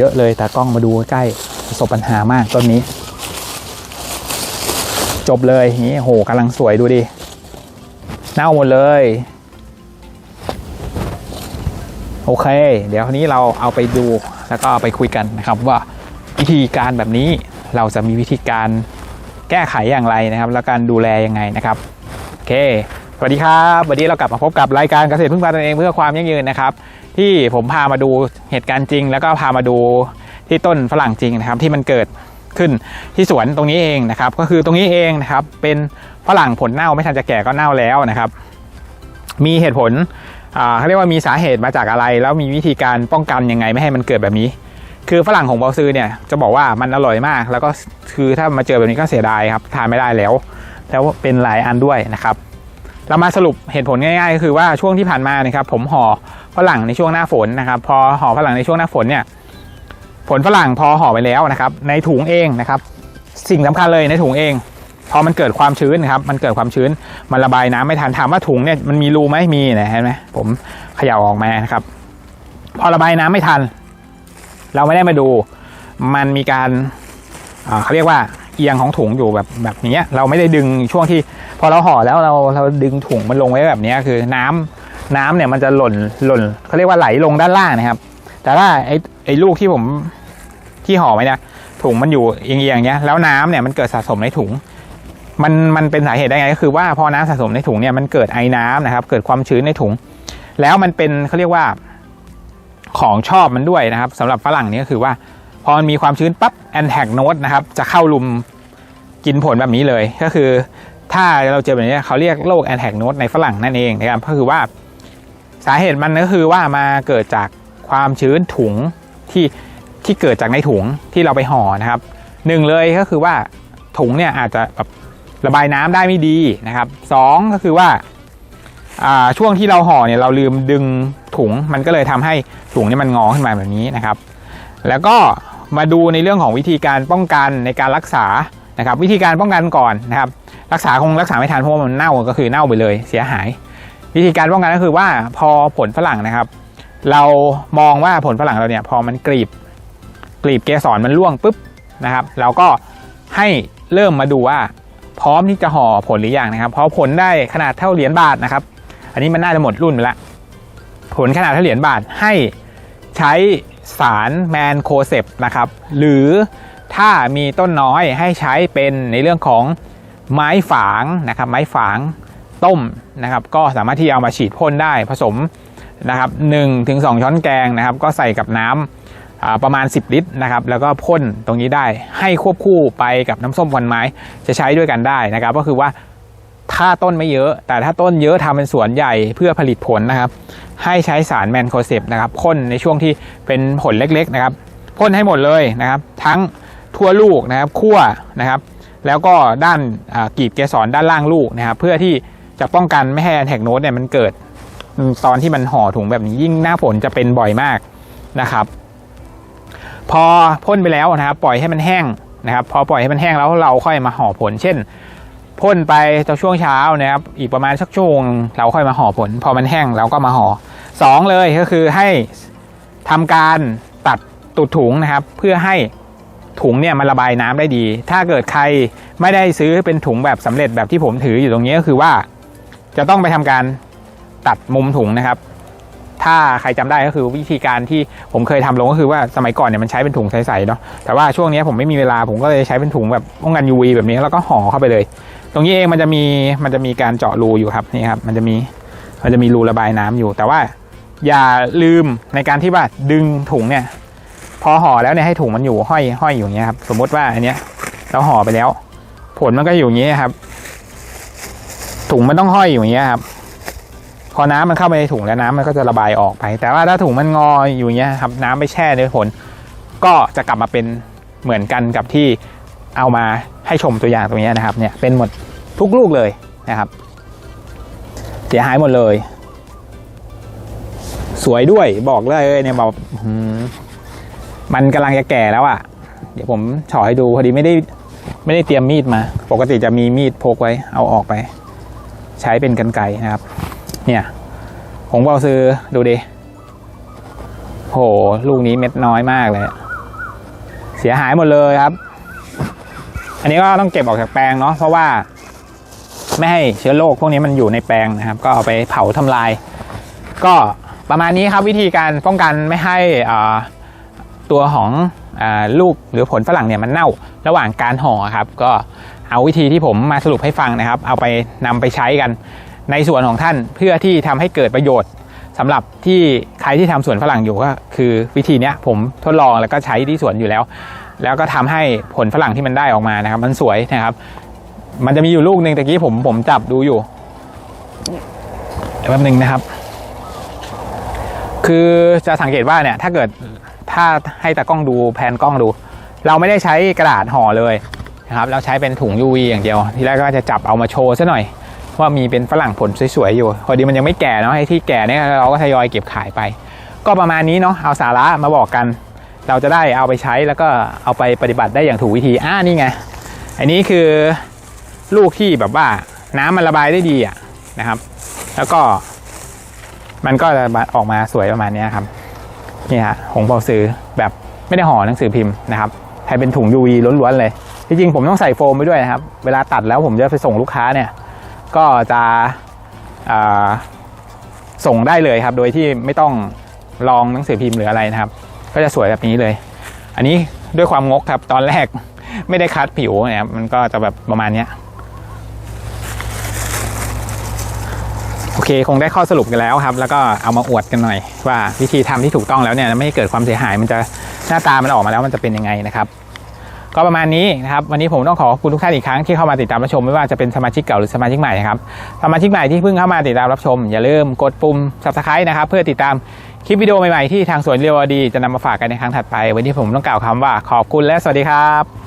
เยอะเลยแต่กล้องมาดูใกล้ประสบปัญหามากต้นนี้ จบเลยนี่โหกำลังสวยดูดิเน่าหมดเลย โอเค เดี๋ยวคราวนี้เราเอาไปดูแล้วก็เอาไปคุยกันนะครับว่าวิธีการแบบนี้เราจะมีวิธีการแก้ไขอย่างไรนะครับ แล้วการดูแลยังไงนะครับโอเคสวัสดีครับวันนี้เรากลับมาพบกับรายการเกษตรพึ่งพาตนเองเพื่อความยั่งยืนนะครับ ที่ผมพามาดูเหตุการณ์จริง แล้วก็พามาดูที่ต้นฝรั่งจริงนะครับ ที่มันเกิดขึ้นที่สวนตรงนี้เองนะครับ ก็คือตรงนี้เองนะครับ เป็นฝรั่งผลเน่าไม่ทันจะแก่ก็เน่าแล้วนะครับ มีเหตุผลเขาเรียกว่ามีสาเหตุมาจากอะไร แล้วมีวิธีการป้องกันยังไงไม่ให้มันเกิดแบบนี้ คือฝรั่งของเบาซือเนี่ยจะบอกว่ามันอร่อยมาก แล้วก็คือถ้ามาเจอแบบนี้ก็เสียดายครับทานไม่ได้แล้ว แล้วเป็นหลายอันด้วยนะครับ เรามาสรุปเหตุผลง่ายๆก็คือว่าช่วงที่ผ่านมานะครับผมห่อฝรั่งในช่วงหน้าฝนนะครับ พอห่อฝรั่งในช่วงหน้าฝนเนี่ยผลฝรั่งพอห่อไปแล้วนะครับในถุงเองนะครับ สิ่งสำคัญเลยในถุงเอง พอมันเกิดความชื้นนะครับมันเกิดความชื้นมันระบายน้ำไม่ทันถามว่าถุงเนี่ยมันมีรูไหมมีนะเห็นไหมผมเขย่าออกมานะครับ พอระบายน้ำไม่ทัน เราไม่ได้มาดู มันมีการเขาเรียกว่า เอียงของถุงอยู่แบบแบบนี้เราไม่ได้ดึงช่วงที่ พอเราห่อแล้วเราเราดึงถุงมันลงไว้แบบนี้คือน้ำน้ำเนี่ยมันจะหล่นหล่นเขาเรียกว่าไหลลงด้านล่างนะครับ แต่ถ้าไอ้ไอ้ลูกที่ผมที่ห่อไว้นะถุงมันอยู่เอียงๆเงี้ยแล้วน้ำเนี่ยมันเกิดสะสมในถุง มันมันเป็นสาเหตุได้ไงก็คือว่าพอน้ำสะสมในถุงเนี่ยมันเกิดไอ้น้ำนะครับ เกิดความชื้นในถุง แล้วมันเป็นเขาเรียกว่าของชอบมันด้วยนะครับสำหรับฝรั่งนี่ก็คือว่า พอมันมีความชื้นปั๊บแอนแทกโนดนะครับจะเข้าลุมกินผลแบบนี้เลยก็คือ ถ้าเราเจอแบบนี้เขาเรียกโรคแอนแทกโนดในฝรั่งนั่นเองนะครับก็คือว่าสาเหตุมันก็คือว่ามาเกิดจากความชื้นถุงที่ที่เกิดจากในถุงที่เราไปห่อนะครับหนึ่งเลยก็คือว่าถุงเนี่ยอาจจะแบบระบายน้ำได้ไม่ดีนะครับสองก็คือว่าอ่าช่วงที่เราห่อเนี่ยเราลืมดึงถุงมันก็เลยทำให้ถุงเนี่ยมันงอขึ้นมาแบบนี้นะครับ แล้วก็มาดูในเรื่องของวิธีการป้องกันในการรักษานะครับ วิธีการป้องกันก่อนนะครับ รักษาคงรักษาไม่ทันเพราะว่ามันเน่าก็คือเน่าไปเลยเสียหาย วิธีการป้องกันก็คือว่าพอผลฝรั่งนะครับ เรามองว่าผลฝรั่งเราเนี่ยพอมันกรีบกรีบเกสรมันร่วงปุ๊บนะครับ เราก็ให้เริ่มมาดูว่าพร้อมที่จะห่อผลหรือยังนะครับพอผลได้ขนาดเท่าเหรียญบาทนะครับ อันนี้มันน่าจะหมดรุ่นไปละผลขนาดเท่าเหรียญบาทให้ใช้ สารแมนโคเซปนะครับ หรือถ้ามีต้นน้อยให้ใช้เป็นในเรื่องของไม้ฝางนะครับ ไม้ฝางต้มนะครับ ก็สามารถที่จะเอามาฉีดพ่นได้ผสมนะครับ1ถึง2ช้อนแกงนะครับ ก็ใส่กับน้ำประมาณ 10 ลิตรนะครับ แล้วก็พ่นตรงนี้ได้ให้ควบคู่ไปกับน้ำส้มควันไม้จะใช้ด้วยกันได้นะครับ ก็คือว่า ถ้าต้นไม่เยอะ แต่ถ้าต้นเยอะทำเป็นสวนใหญ่เพื่อผลิตผลนะครับ ให้ใช้สารแมนโคเซปนะครับพ่นในช่วงที่เป็นผลเล็กๆนะครับพ่นให้หมดเลยนะครับ ทั้งทั่วลูกนะครับขั้วนะครับ แล้วก็ด้านกีบเกสรด้านล่างลูกนะครับ เพื่อที่จะป้องกันไม่ให้แท็กโนดเนี่ยมันเกิดตอนที่มันห่อถุงแบบนี้ยิ่งหน้าฝนจะเป็นบ่อยมากนะครับ พอพ่นไปแล้วนะครับ ปล่อยให้มันแห้งนะครับ พอปล่อยให้มันแห้งแล้วเราค่อยมาห่อผล เช่น พ่นไปตอนช่วงเช้านะครับ อีกประมาณสักชั่วโมงเราค่อยมาห่อผล พอมันแห้งเราก็มาห่อสองเลยก็คือให้ทำการตัดตุดถุงนะครับ เพื่อให้ถุงเนี่ยมันระบายน้ำได้ดี ถ้าเกิดใครไม่ได้ซื้อเป็นถุงแบบสำเร็จแบบที่ผมถืออยู่ตรงนี้ก็คือว่า จะต้องไปทำการตัดมุมถุงนะครับ ถ้าใครจำได้ก็คือวิธีการที่ผมเคยทำลงก็คือว่าสมัยก่อนเนี่ยมันใช้เป็นถุงใสๆเนาะแต่ว่าช่วงนี้ผมไม่มีเวลาผมก็เลยใช้เป็นถุงแบบป้องกัน UV แบบนี้แล้วก็ห่อเข้าไปเลย ตรงนี้เองมันจะมีมันจะมีการเจาะรูอยู่ครับนี่ครับมันจะมีมันจะมีรูระบายน้ำอยู่ แต่ว่าอย่าลืมในการที่ว่าดึงถุงเนี่ย พอห่อแล้วเนี่ยให้ถุงมันอยู่ห้อยห้อยอยู่อย่างเงี้ยครับสมมติว่าอันเนี้ยเราห่อไปแล้ว ผลมันก็อยู่อย่างเงี้ยครับ ถุงมันต้องห้อยอยู่อย่างเงี้ยครับพอน้ำมันเข้าไปในถุงแล้วน้ำมันก็จะระบายออกไป แต่ว่าถ้าถุงมันงออยู่เงี้ยครับน้ำไปแช่ในผล ก็จะกลับมาเป็นเหมือนกันกับที่เอามา ให้ชมตัวอย่างตรงนี้นะครับเนี่ยเป็นหมดทุกลูกเลยนะครับ เสียหายหมดเลย สวยด้วยบอกเลยเนี่ยบอกมันกำลังจะแก่แล้วอะ่ะ เดี๋ยวผมเฉอให้ดูพอดีไม่ได้ไม่ได้เตรียมมีดมา ปกติจะมีมีดพกไว้ เอาออกไป ใช้เป็นกันไกนะครับ เนี่ยผมบอกซื้อดูดิโห ลูกนี้เม็ดน้อยมากเลย เสียหายหมดเลยครับ อันนี้ก็ต้องเก็บออกจากแปลงเนาะเพราะว่าไม่ให้เชื้อโรคพวกนี้มันอยู่ในแปลงนะครับ ก็เอาไปเผาทำลาย ก็ประมาณนี้ครับวิธีการป้องกันไม่ให้ตัวของอลูกหรือผลฝรั่งเนี่ยมันเน่าระหว่างการห่อครับ ก็เอาวิธีที่ผมมาสรุปให้ฟังนะครับ เอาไปนำไปใช้กันในส่วนของท่านเพื่อที่ทำให้เกิดประโยชน์สำหรับที่ใครที่ทำสวนฝรั่งอยู่ก็คือวิธีเนี้ยผมทดลองแล้วก็ใช้ที่สวนอยู่แล้ว แล้วก็ทำให้ผลฝรั่งที่มันได้ออกมานะครับ มันสวยนะครับ มันจะมีอยู่ลูกหนึ่งตะกี้ผมผมจับดูอยู่แป๊บหนึ่งนะครับ คือจะสังเกตว่าเนี่ย ถ้าเกิดถ้าให้ตากล้องดูแผนกล้องดู เราไม่ได้ใช้กระดาษห่อเลยนะครับ เราใช้เป็นถุง UV อย่างเดียว ทีแรกก็จะจับเอามาโชว์ซะหน่อย ว่ามีเป็นฝรั่งผลสวยๆอยู่ พอดีมันยังไม่แก่เนาะไอ้ที่แก่เนี่ยเราก็ทยอยเก็บขายไป ก็ประมาณนี้เนาะเอาสาระมาบอกกัน เราจะได้เอาไปใช้แล้วก็เอาไปปฏิบัติได้อย่างถูกวิธีอ่านี่ไง อันนี้คือลูกที่แบบว่าน้ำมันระบายได้ดีอะนะครับ แล้วก็ มันก็จะออกมาสวยประมาณนี้ครับนี่ฮะหงเปาซื้อแบบไม่ได้ห่อหนังสือพิมพ์นะครับใช้เป็นถุง UV ล้วนๆเลยจริงๆผมต้องใส่โฟมไปด้วยนะครับ เวลาตัดแล้วผมจะไปส่งลูกค้าเนี่ย ก็จะส่งได้เลยครับ โดยที่ไม่ต้องลองหนังสือพิมพ์หรืออะไรนะครับ ก็จะสวยแบบนี้เลย อันนี้ด้วยความงกครับ ตอนแรกไม่ได้คัดผิวเนี่ยมันก็จะแบบประมาณเนี้ยโอเค คงได้ข้อสรุปกันแล้วครับ แล้วก็เอามาอวดกันหน่อย ว่าวิธีทำที่ถูกต้องแล้วเนี่ยไม่ให้เกิดความเสียหายมันจะหน้าตามันออกมาแล้วมันจะเป็นยังไงนะครับ ก็ประมาณนี้นะครับ วันนี้ผมต้องขอขอบคุณทุกท่านอีกครั้งที่เข้ามาติดตามรับชมไม่ว่าจะเป็นสมาชิกเก่าหรือสมาชิกใหม่นะครับสมาชิกใหม่ที่เพิ่งเข้ามาติดตามรับชม อย่าลืมกดปุ่ม subscribe นะครับ เพื่อติดตาม คลิปวิดีโอใหม่ๆที่ทางสวนเรียวดีจะนำมาฝากกันในครั้งถัดไป วันนี้ผมต้องกล่าวคำว่าขอบคุณและสวัสดีครับ